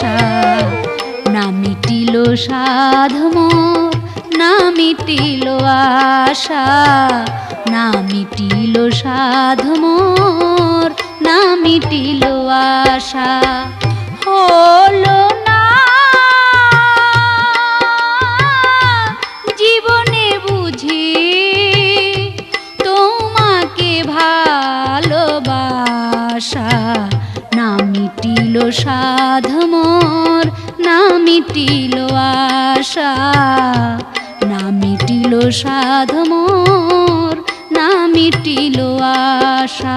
আশা, না মিটিল সাধম না মিটিল আশা, না মিটিল সাধমর না মিটিল আশা। হলো জীবনে বুঝি তোমাকে সাধ মিটিল আশা না মিটিল সাধমর না মিটিল আশা।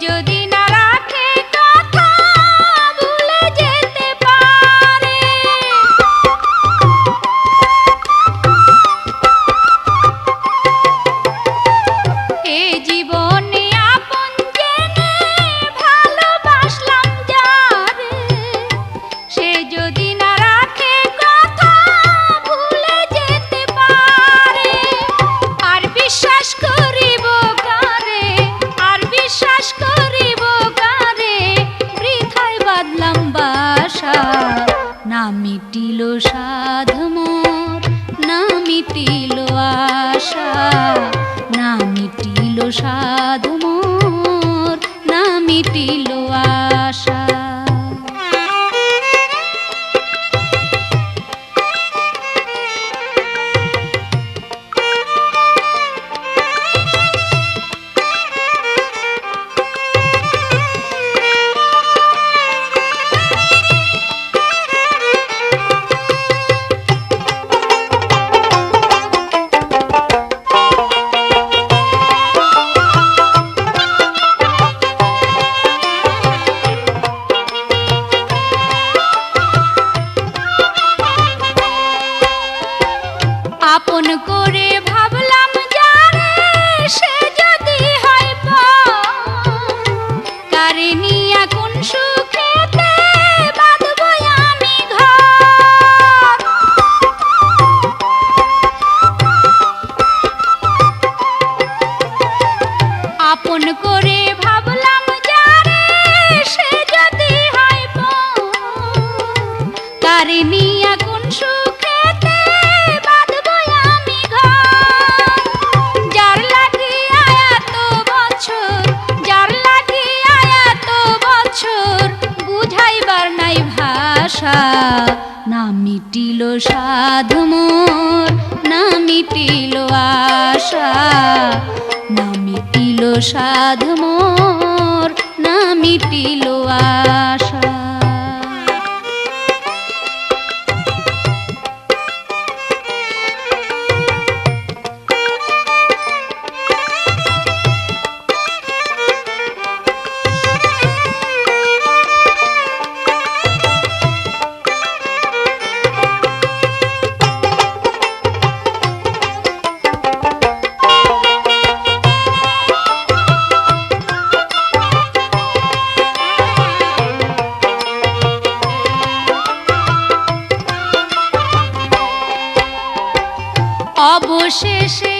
जो মিটিল আশা না মিটিল সাধু মোর না মিটিলো আপন করে মিটিল সাধমোর না মিটিল আশা। না মিটিল সাধমোর না মিটিল আশা। অবশেষে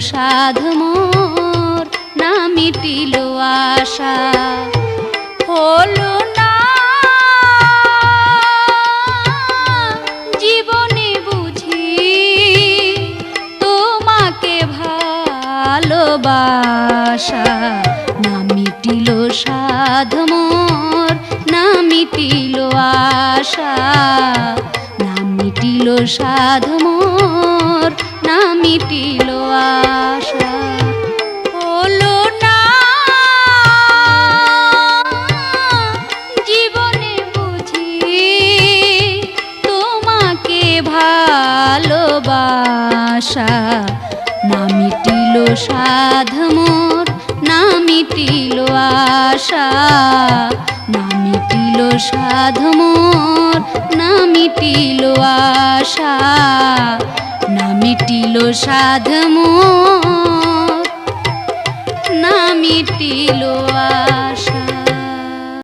সাধ মোর, না মিটিল আশা। হলো না জীবনে বুঝি তোমাকে ভালোবাসা। না মিটিল সাধ মোর, না মিটিল আশা। না মিটিল সাধ মোর না মিটিল আশা। হলো না জীবনে বুঝি তোমাকে ভালোবাসা। না মিটিল সাধ মোর না আশা। না মিটিল সাধ মোর না মিটিল আশা। না মিটিল সাধ না মিটিল আশা